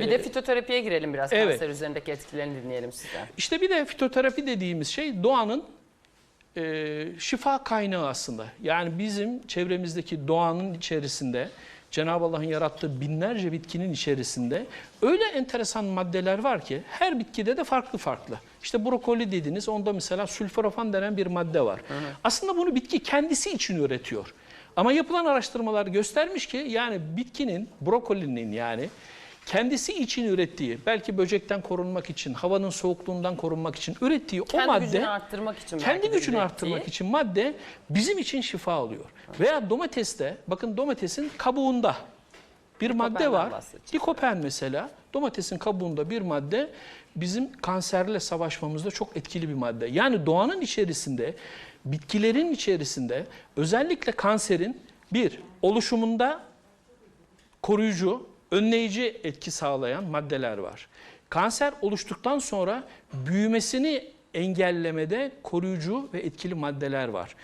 Bir de fitoterapiye girelim biraz. Evet. Kanser üzerindeki etkilerini dinleyelim sizden. İşte bir de fitoterapi dediğimiz şey doğanın e, şifa kaynağı aslında. Yani bizim çevremizdeki doğanın içerisinde Cenab-ı Allah'ın yarattığı binlerce bitkinin içerisinde öyle enteresan maddeler var ki her bitkide de farklı farklı. İşte brokoli dediniz onda mesela sülforafan denen bir madde var. Aslında bunu bitki kendisi için üretiyor. Ama yapılan araştırmalar göstermiş ki yani bitkinin, brokolinin yani kendisi için ürettiği, belki böcekten korunmak için, havanın soğukluğundan korunmak için ürettiği o Kendi madde gücünü arttırmak için kendi gücünü ürettiği. arttırmak için madde bizim için şifa oluyor. Veya domateste, bakın domatesin kabuğunda bir madde var. Likopen mesela, domatesin kabuğunda bir madde bizim kanserle savaşmamızda çok etkili bir madde. Yani doğanın içerisinde, bitkilerin içerisinde özellikle kanserin bir oluşumunda koruyucu, önleyici etki sağlayan maddeler var. Kanser oluştuktan sonra büyümesini engellemede koruyucu ve etkili maddeler var.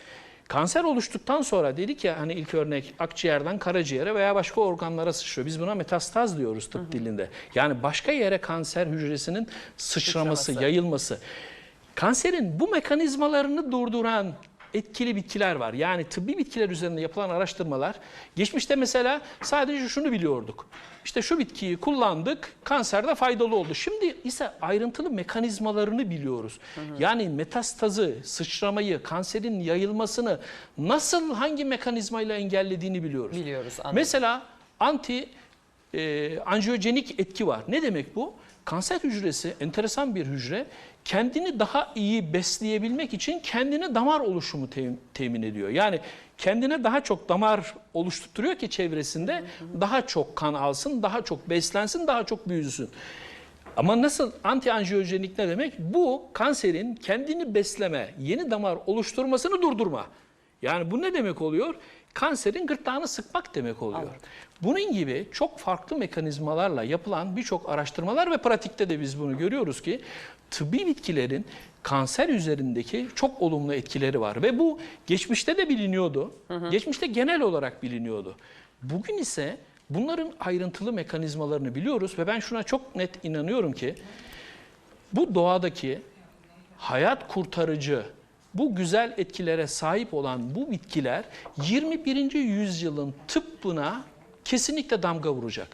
Kanser oluştuktan sonra dedik ya hani ilk örnek akciğerden karaciğere veya başka organlara sıçrıyor. Biz buna metastaz diyoruz tıp dilinde. Yani başka yere kanser hücresinin sıçraması, Sıçraması. yayılması. Kanserin bu mekanizmalarını durduran etkili bitkiler var. Yani tıbbi bitkiler üzerinde yapılan araştırmalar geçmişte mesela sadece şunu biliyorduk. İşte şu bitkiyi kullandık, kanserde faydalı oldu. Şimdi ise ayrıntılı mekanizmalarını biliyoruz. Yani metastazı, sıçramayı, kanserin yayılmasını nasıl hangi mekanizmayla engellediğini biliyoruz. Biliyoruz, anladım. Mesela anti e, anjiyojenik etki var. Ne demek bu? Kanser hücresi enteresan bir hücre. Kendini daha iyi besleyebilmek için kendine damar oluşumu te- temin ediyor. Yani kendine daha çok damar oluşturuyor ki çevresinde daha çok kan alsın, daha çok beslensin, daha çok büyüsün. Ama nasıl anti anjiyojenik ne demek? Bu kanserin kendini besleme, yeni damar oluşturmasını durdurma. Yani bu ne demek oluyor? Kanserin gırtlağını sıkmak demek oluyor. Bunun gibi çok farklı mekanizmalarla yapılan birçok araştırmalar ve pratikte de biz bunu görüyoruz ki tıbbi bitkilerin kanser üzerindeki çok olumlu etkileri var ve bu geçmişte de biliniyordu. Geçmişte genel olarak biliniyordu. Bugün ise bunların ayrıntılı mekanizmalarını biliyoruz ve ben şuna çok net inanıyorum ki bu doğadaki hayat kurtarıcı, bu güzel etkilere sahip olan bu bitkiler 21. yüzyılın tıbbına kesinlikle damga vuracak.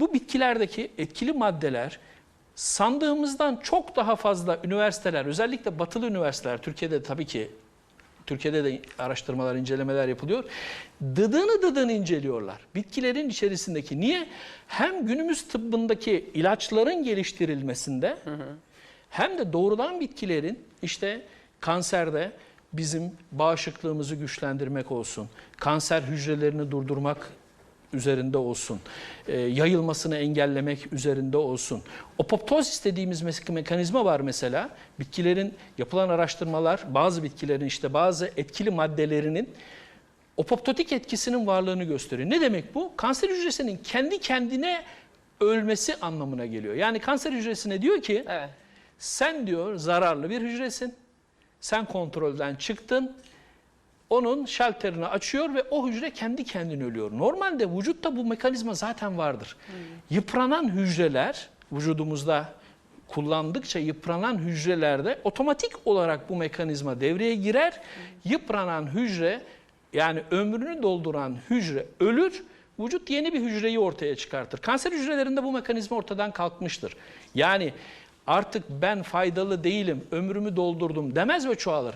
Bu bitkilerdeki etkili maddeler sandığımızdan çok daha fazla üniversiteler, özellikle batılı üniversiteler, Türkiye'de tabii ki Türkiye'de de araştırmalar, incelemeler yapılıyor. Dıdığını dıdığını inceliyorlar. Bitkilerin içerisindeki. Niye? Hem günümüz tıbbındaki ilaçların geliştirilmesinde hem de doğrudan bitkilerin işte kanserde bizim bağışıklığımızı güçlendirmek olsun, kanser hücrelerini durdurmak üzerinde olsun, e, yayılmasını engellemek üzerinde olsun. Apoptozis dediğimiz mekanizma var mesela. Bitkilerin yapılan araştırmalar, bazı bitkilerin işte bazı etkili maddelerinin apoptotik etkisinin varlığını gösteriyor. Ne demek bu? Kanser hücresinin kendi kendine ölmesi anlamına geliyor. Yani kanser hücresine diyor ki Evet. sen diyor zararlı bir hücresin. Sen kontrolden çıktın. Onun şalterini açıyor ve o hücre kendi kendine ölüyor. Normalde vücutta bu mekanizma zaten vardır. Yıpranan hücreler vücudumuzda kullandıkça yıpranan hücrelerde otomatik olarak bu mekanizma devreye girer. Yıpranan hücre yani ömrünü dolduran hücre ölür. Vücut yeni bir hücreyi ortaya çıkartır. Kanser hücrelerinde bu mekanizma ortadan kalkmıştır. Yani artık ben faydalı değilim, ömrümü doldurdum demez ve çoğalır.